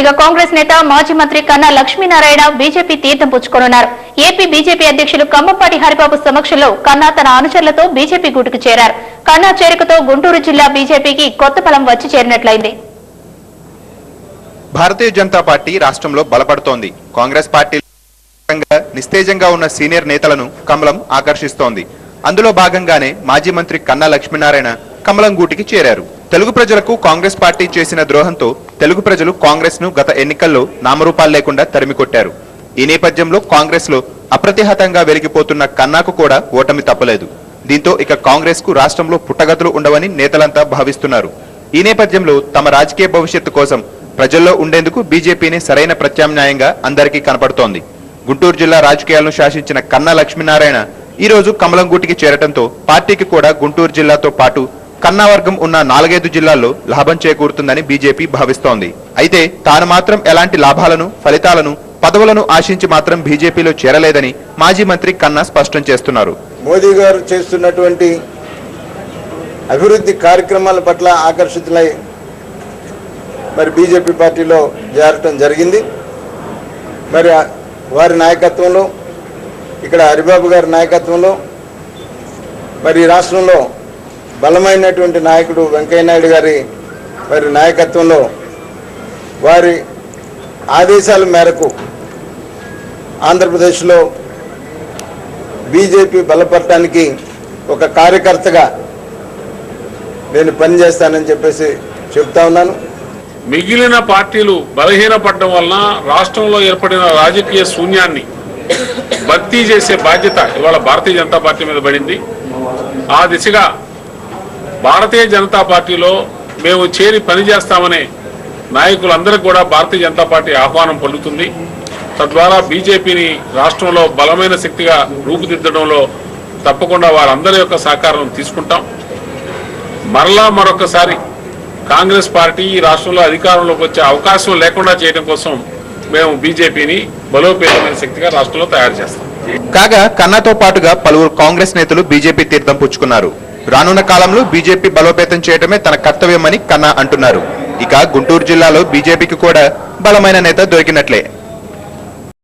ఇక కాంగ్రెస్ నేత మాజీ మంత్రి కన్నా లక్ష్మీనారాయణ బీజేపీ తీర్థం పుచ్చుకోనున్నారు. ఏపీ బీజేపీ అధ్యక్షులు కంబంపాటి హరిబాబు సమక్షంలో కన్నా తన అనుచరులతో బీజేపీ గూటుకు చేరారు. కన్నా చేరికతో గుంటూరు జిల్లా బీజేపీకి కొత్త బలం వచ్చి చేరినట్లయింది. భారతీయ జనతా పార్టీ రాష్ట్రంలో బలపడుతోంది. కాంగ్రెస్ పార్టీ నిస్తేజంగా ఉన్న సీనియర్ నేతలను కమలం ఆకర్షిస్తోంది. అందులో భాగంగానే మాజీ మంత్రి కన్నా లక్ష్మీనారాయణ కమలం గూటికి చేరారు. తెలుగు ప్రజలకు కాంగ్రెస్ పార్టీ చేసిన ద్రోహంతో తెలుగు ప్రజలు కాంగ్రెస్ను గత ఎన్నికల్లో నామరూపాలు లేకుండా తరిమికొట్టారు. ఈ నేపథ్యంలో కాంగ్రెస్లో అప్రతిహతంగా వెలిగిపోతున్న కన్నాకు కూడా ఓటమి తప్పలేదు. దీంతో ఇక కాంగ్రెస్కు రాష్ట్రంలో పుట్టగతులు ఉండవని నేతలంతా భావిస్తున్నారు. ఈ నేపథ్యంలో తమ రాజకీయ భవిష్యత్తు కోసం ప్రజల్లో ఉండేందుకు బీజేపీని సరైన ప్రత్యామ్నాయంగా అందరికీ కనపడుతోంది. గుంటూరు జిల్లా రాజకీయాలను శాసించిన కన్నా లక్ష్మీనారాయణ ఈ రోజు కమలంగూటికి చేరటంతో పార్టీకి కూడా గుంటూరు జిల్లాతో పాటు కన్నా వర్గం ఉన్న నాలుగైదు జిల్లాల్లో లాభం చేకూరుతుందని బీజేపీ భావిస్తోంది. అయితే తాను మాత్రం ఎలాంటి లాభాలను ఫలితాలను పదవులను ఆశించి మాత్రం బీజేపీలో చేరలేదని మాజీ మంత్రి కన్నా స్పష్టం చేస్తున్నారు. మోదీ గారు చేస్తున్నటువంటి అభివృద్ధి కార్యక్రమాల పట్ల ఆకర్షితులై మరి బీజేపీ పార్టీలో చేరటం జరిగింది. మరి వారి నాయకత్వంలో ఇక్కడ హరిబాబు గారి నాయకత్వంలో మరి ఈ రాష్ట్రంలో బలమైనటువంటి నాయకుడు వెంకయ్యనాయుడు గారి మరి నాయకత్వంలో వారి ఆదేశాల మేరకు ఆంధ్రప్రదేశ్లో బీజేపీ బలపడటానికి ఒక కార్యకర్తగా నేను పనిచేస్తానని చెప్పేసి చెప్తా ఉన్నాను. మిగిలిన పార్టీలు బలహీనపడడం వలన రాష్ట్రంలో ఏర్పడిన రాజకీయ శూన్యాన్ని భర్తీ చేసే బాధ్యత ఇవాళ భారతీయ జనతా పార్టీ మీద పడింది. ఆ దిశగా భారతీయ జనతా పార్టీలో మేము చేరి పనిచేస్తామనే నాయకులందరికీ కూడా భారతీయ జనతా పార్టీ ఆహ్వానం పలుకుతుంది తద్వారా బీజేపీని రాష్ట్రంలో బలమైన శక్తిగా రూపుదిద్దడంలో తప్పకుండా వారందరి యొక్క సహకారం తీసుకుంటాం. మరలా మరొకసారి కాంగ్రెస్ పార్టీ ఈ రాష్ట్రంలో అధికారంలోకి వచ్చే అవకాశం లేకుండా చేయడం కోసం మేము బీజేపీని బలోపేతమైన శక్తిగా రాష్ట్రంలో తయారు చేస్తాం. కాగా కన్నాతో పాటుగా పలువురు కాంగ్రెస్ నేతలు బీజేపీ తీర్థం పుచ్చుకున్నారు. రానున్న కాలంలో బీజేపీ బలోపేతం చేయడమే తన కర్తవ్యమని కన్నా అంటున్నారు. ఇక గుంటూరు జిల్లాలో బీజేపీకి కూడా బలమైన నేత దొరికినట్లే.